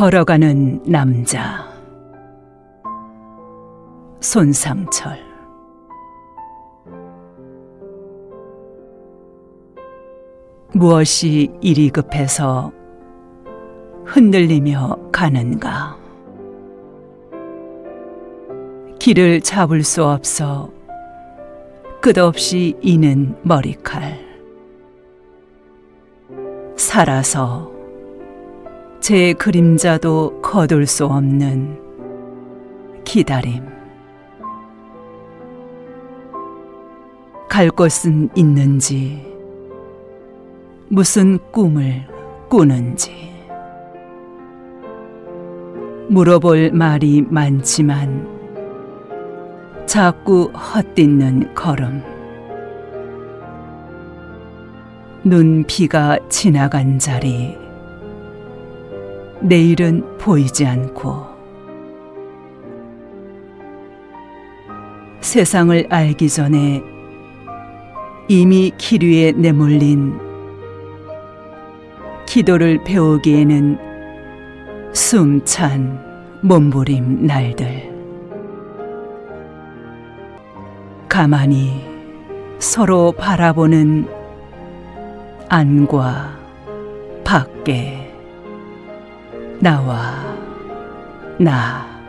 걸어가는 남자. 손상철. 무엇이 이리 급해서 흔들리며 가는가? 길을 잡을 수 없어 끝없이 이는 머리칼 살아서 제 그림자도 거둘 수 없는 기다림. 갈 곳은 있는지, 무슨 꿈을 꾸는지. 물어볼 말이 많지만, 자꾸 헛디는 걸음. 눈 비가 지나간 자리, 내일은 보이지 않고. 세상을 알기 전에 이미 기류에 내몰린 기도를 배우기에는 숨찬 몸부림 날들 가만히 서로 바라보는 안과 밖에 나와 나